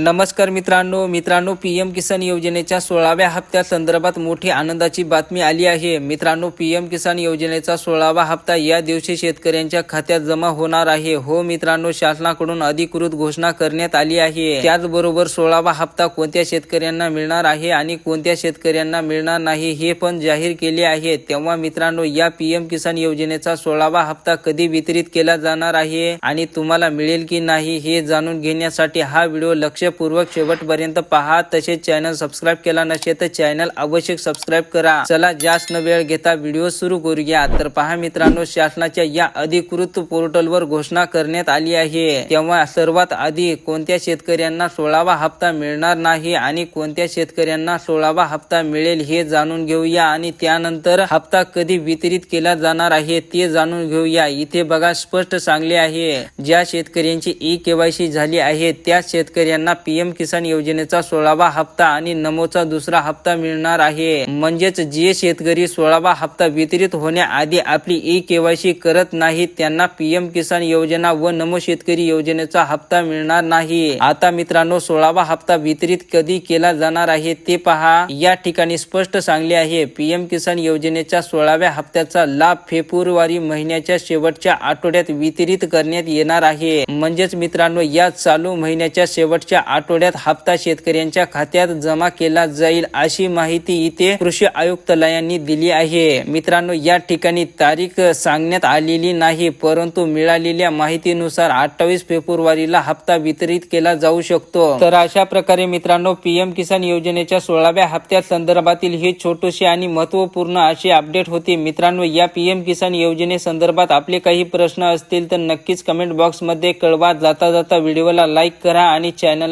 नमस्कार मित्रांनो मित्रांनो पी एम किसान योजनेच्या सोळाव्या हप्त्या संदर्भात मोठी आनंदाची बातमी आली आहे. मित्रांनो पी एम किसान योजनेचा सोळावा हप्ता या दिवशी शेतकऱ्यांच्या खात्यात जमा होणार आहे. हो मित्रांनो शासनाकडून अधिकृत घोषणा करण्यात आली आहे. त्याचबरोबर सोळावा हप्ता कोणत्या शेतकऱ्यांना मिळणार आहे आणि कोणत्या शेतकऱ्यांना मिळणार नाही हे पण जाहीर केले आहे. तेव्हा मित्रांनो या पी एम किसान योजनेचा सोळावा हप्ता कधी वितरित केला जाणार आहे आणि तुम्हाला मिळेल की नाही हे जाणून घेण्यासाठी हा व्हिडिओ लक्ष लक्षपूर्वक शेवटपर्यंत पहा. तसेच चॅनल सबस्क्राईब केला नसेल तर चॅनल आवश्यक सबस्क्राईब करा. चला जास्त न वेळ घेता व्हिडिओ सुरू करूया. तर पहा मित्रांनो शासनाच्या या अधिकृत पोर्टलवर घोषणा करण्यात आली आहे. तेव्हा सर्वात आधी कोणत्या शेतकऱ्यांना सोळावा हप्ता मिळणार नाही आणि कोणत्या शेतकऱ्यांना सोळावा हप्ता मिळेल हे जाणून घेऊया. आणि त्यानंतर हप्ता कधी वितरित केला जाणार आहे ते जाणून घेऊया. इथे बघा स्पष्ट सांगले आहे. ज्या शेतकऱ्यांची ई केवायसी झाली आहे त्या शेतकऱ्यांना पीएम किसान योजनेचा सोळावा हप्ता आणि नमोचा दुसरा हप्ता मिळणार आहे. म्हणजेच जे शेतकरी सोळावा हप्ता वितरित होण्याआधी आपली ई केवायसी करत नाही त्यांना पीएम किसान योजना व नमो शेतकरी योजनेचा हप्ता मिळणार नाही. आता मित्रांनो सोळावा हप्ता वितरित कधी केला जाणार आहे ते पहा. या ठिकाणी स्पष्ट सांगले आहे पीएम किसान योजनेच्या सोळाव्या हप्त्याचा लाभ फेब्रुवारी महिन्याच्या शेवटच्या आठवड्यात वितरित करण्यात येणार आहे. म्हणजेच मित्रांनो या चालू महिन्याच्या शेवटच्या आठवड्यात हप्ता शेतकऱ्यांच्या खात्यात जमा केला जाईल अशी माहिती इथे कृषी आयुक्तालयांनी दिली आहे. मित्रांनो या ठिकाणी तारीख सांगण्यात आलेली नाही परंतु मिळालेल्या माहितीनुसार अठ्ठावीस फेब्रुवारीला हप्ता वितरित केला जाऊ शकतो. तर अशा प्रकारे मित्रांनो पीएम किसान योजनेच्या सोळाव्या हप्त्या संदर्भातील हे छोटेसे आणि महत्त्वपूर्ण असे अपडेट होते. मित्रांनो या पीएम किसान योजनेसंदर्भात आपले काही प्रश्न असतील तर नक्कीच कमेंट बॉक्समध्ये कळवा. जाता जाता व्हिडिओला लाईक करा आणि चॅनल